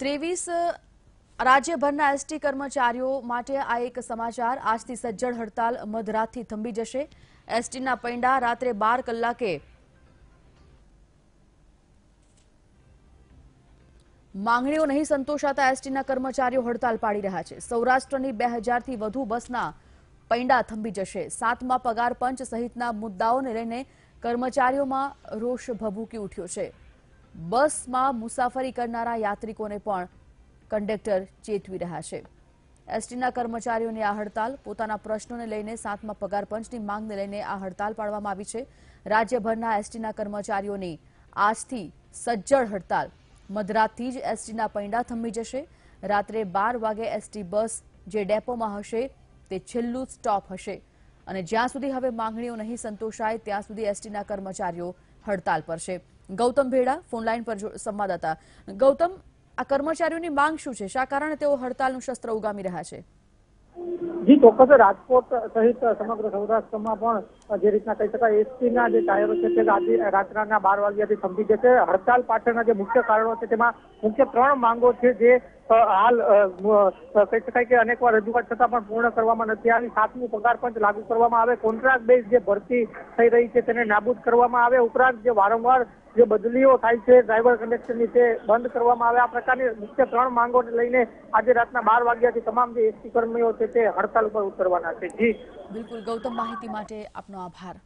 ત્રેવીસ રાજ્યભરના એસટી કર્મચારીઓ માટે આ એક સમાચાર. આજથી સજ્જડ હડતાલ મધરાતથી થંભી જશે. એસટીના પૈંડા રાત્રે બાર કલાકે માંગણીઓ નહીં સંતોષાતા એસટીના કર્મચારીઓ હડતાલ પાડી રહ્યા છે. સૌરાષ્ટ્રની બે હજારથી વધુ બસના પૈંડા થંભી જશે. સાતમા પગાર પંચ સહિતના મુદ્દાઓને લઈને કર્મચારીઓમાં રોષ ભભૂકી ઉઠ્યો છે. બસમાં મુસાફરી કરનારા યાત્રિકોને પણ કંડક્ટર ચેતવી રહ્યા છે. એસટીના કર્મચારીઓની આ હડતાલ પોતાના પ્રશ્નોને લઈને સાતમા પગાર પંચની માંગને લઈને આ હડતાલ પાડવામાં આવી છે. રાજ્યભરના એસટીના કર્મચારીઓની આજથી સજ્જડ હડતાલ. મધરાતથી જ એસટીના પૈંડા થંભી જશે. રાત્રે બાર વાગે એસટી બસ જે ડેપોમાં હશે તે છેલ્લું સ્ટોપ હશે. અને જ્યાં સુધી હવે માંગણીઓ નહીં સંતોષાય, ત્યાં સુધી એસટીના કર્મચારીઓ હડતાલ પર છે. ગૌતમ ભેડા ફોનલાઈન પર સંવાદદાતા. ગૌતમ, આ કર્મચારીઓની માંગ શું છે? શા કારણે તેઓ હડતાલનું શસ્ત્ર ઉગામી રહ્યા છે? જી, ચોક્કસ રાજકોટ સહિત સમગ્ર સૌરાષ્ટ્રમાં પણ જે રીતના કહી શકાય એસટી ના જે ટાયરો છે તે રાત્રના બાર વાગ્યાથી થંભી જશે. હડતાલ પાછળના જે મુખ્ય કારણો છે તેમાં મુખ્ય ત્રણ માંગો છે જે હાલ કહી શકાય કે અનેકવાર રજૂઆત છતાં પણ પૂર્ણ કરવામાં નથી આવી. સાતમું પગાર પંચ લાગુ કરવામાં આવે. કોન્ટ્રાક્ટ બેઝ જે ભરતી થઈ રહી છે તેને નાબૂદ કરવામાં આવે. ઉપરાંત જે વારંવાર જે બદલીઓ થાય છે ડ્રાઈવર કંડક્ટરની તે બંધ કરવામાં આવે. આ પ્રકારની મુખ્ય ત્રણ માંગોને લઈને આજે રાતના બાર વાગ્યાથી તમામ જે એસટી કર્મીઓ છે તે હડતાલ ઉપર ઉતરવાના છે. જી. બિલકુલ. ગૌતમ, માહિતી માટે આપનો આભાર.